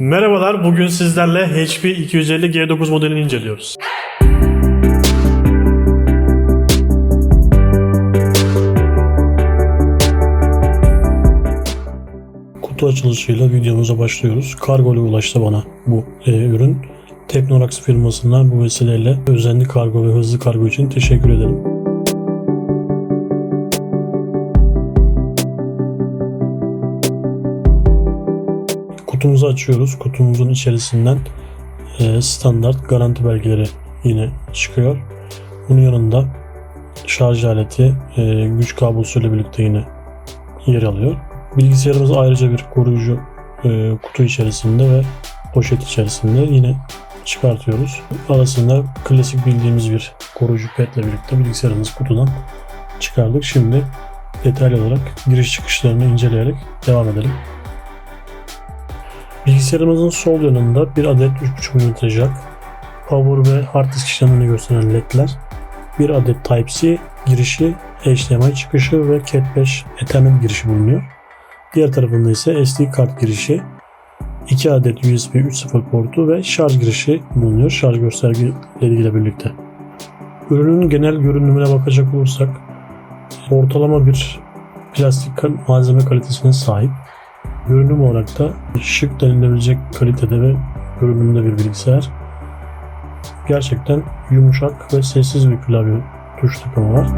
Merhabalar, bugün sizlerle HP 250 G9 modelini inceliyoruz. Kutu açılışıyla videomuza başlıyoruz. Kargo ile ulaştı bana bu e, ürün. Teknorax firmasından bu vesileyle özenli kargo ve hızlı kargo için teşekkür ederim. Kutumuzu açıyoruz. Kutumuzun içerisinden e, standart garanti belgeleri yine çıkıyor. Bunun yanında şarj aleti, e, güç kablosuyla birlikte yine yer alıyor. Bilgisayarımız ayrıca bir koruyucu e, kutu içerisinde ve poşet içerisinde yine çıkartıyoruz. Arasında klasik bildiğimiz bir koruyucu petle birlikte bilgisayarımızı kutudan çıkardık. Şimdi detaylı olarak giriş çıkışlarını inceleyerek devam edelim. Bilgisayarımızın sol yanında bir adet 3.5 mm jack, power ve hard disk işlemini gösteren ledler, bir adet Type-C girişi, HDMI çıkışı ve Cat 5 Ethernet girişi bulunuyor. Diğer tarafında ise SD kart girişi, 2 adet USB 3.0 portu ve şarj girişi bulunuyor şarj göstergeleriyle birlikte. Ürünün genel görünümüne bakacak olursak ortalama bir plastik malzeme kalitesine sahip. Görünüm olarak da şık denilebilecek kalitede ve görünümde bir bilgisayar. Gerçekten yumuşak ve sessiz bir klavye tuş takımı var.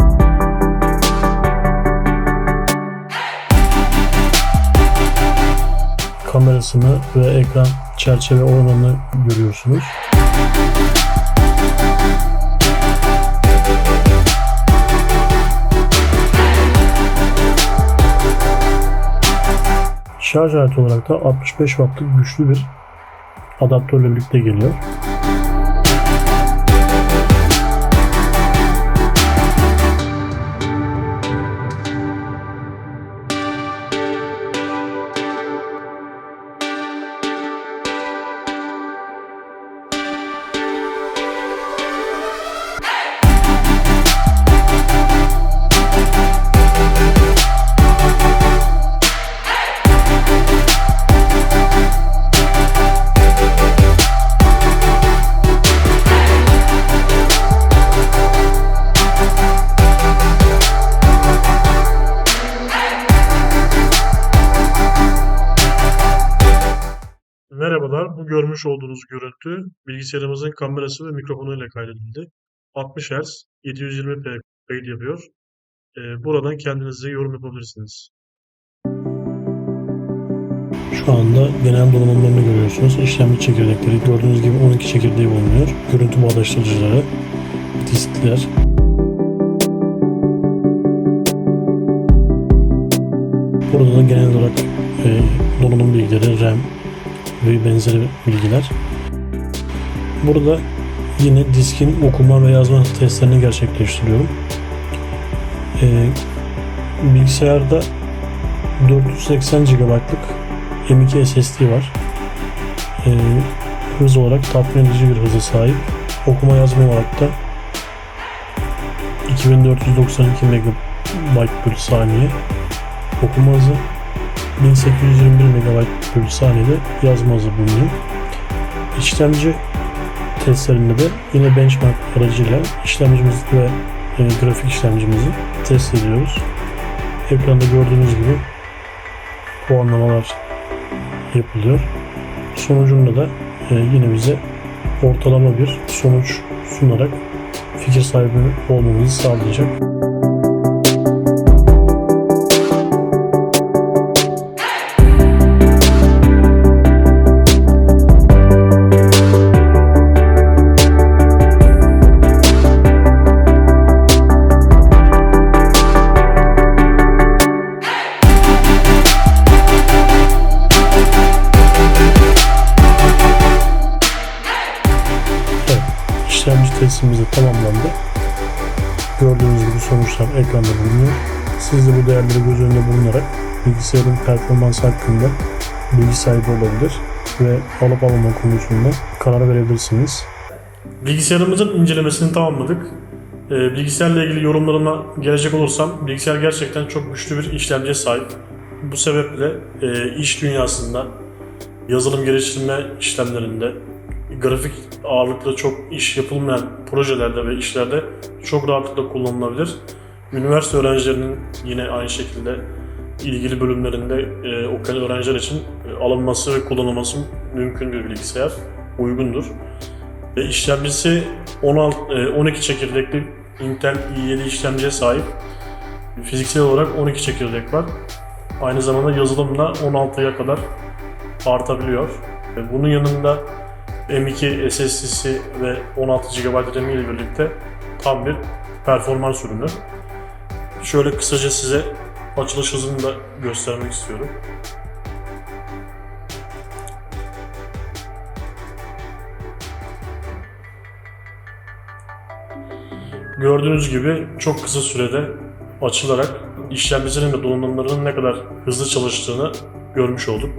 Kamerasını ve ekran çerçeve oranını görüyorsunuz. Şarj aleti olarak da 65 wattlık güçlü bir adaptörle birlikte geliyor. Merhabalar, bu görmüş olduğunuz görüntü bilgisayarımızın kamerası ve mikrofonu ile kaydedildi. 60 Hz, 720p kayıt yapıyor. Ee, buradan kendinize yorum yapabilirsiniz. Şu anda genel donanımlarını görüyorsunuz. İşlemci çekirdekleri gördüğünüz gibi 12 çekirdeği bulunuyor. Görüntü bağdaştırıcıları, diskler, Burada da genel olarak e, donanım bilgileri, RAM, ve benzeri bilgiler. Burada yine diskin okuma ve yazma testlerini gerçekleştiriyorum. Ee, bilgisayarda 480 GB'lık M.2 SSD var. Ee, hız olarak tatmin edici bir hıza sahip. Okuma yazma olarak da 2492 MB bölü saniye okuma hızı 1821 MB bölü saniyede yazma hızı bulunuyor. İşlemci testlerinde de yine benchmark aracıyla işlemcimizi ve e, grafik işlemcimizi test ediyoruz. Ekranda gördüğünüz gibi puanlamalar yapılıyor. Sonucunda da e, yine bize ortalama bir sonuç sunarak fikir sahibi olmamızı sağlayacak. Testimiz de tamamlandı. Gördüğünüz gibi sonuçlar ekranda bulunuyor. Siz de bu değerleri göz önünde bulunarak bilgisayarın performansı hakkında bilgi sahibi olabilir ve alıp almama konusunda karar verebilirsiniz. Bilgisayarımızın incelemesini tamamladık. Ee, bilgisayarla ilgili yorumlarıma gelecek olursam bilgisayar gerçekten çok güçlü bir işlemciye sahip. Bu sebeple e, iş dünyasında yazılım geliştirme işlemlerinde, grafik ağırlıklı çok iş yapılmayan projelerde ve işlerde çok rahatlıkla kullanılabilir. Üniversite öğrencilerinin yine aynı şekilde ilgili bölümlerinde e, okuyan öğrenciler için e, alınması ve kullanılması mümkün bir bilgisayar, uygundur. Ve işlemcisi 16, e, 12 çekirdekli Intel i7 işlemciye sahip. Fiziksel olarak 12 çekirdek var. Aynı zamanda yazılımda 16'ya kadar artabiliyor. E, Bunun yanında M2 SSD'si ve 16 GB RAM ile birlikte tam bir performans ürünü. Şöyle kısaca size açılış hızını da göstermek istiyorum. Gördüğünüz gibi çok kısa sürede açılarak işlemcisinin ve donanımlarının ne kadar hızlı çalıştığını görmüş olduk.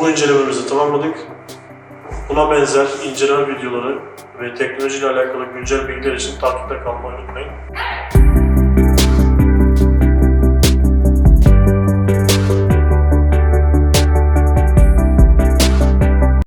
Bu incelememizi tamamladık. Buna benzer inceleme videoları ve teknolojiyle alakalı güncel bilgiler için takipte kalmayı unutmayın.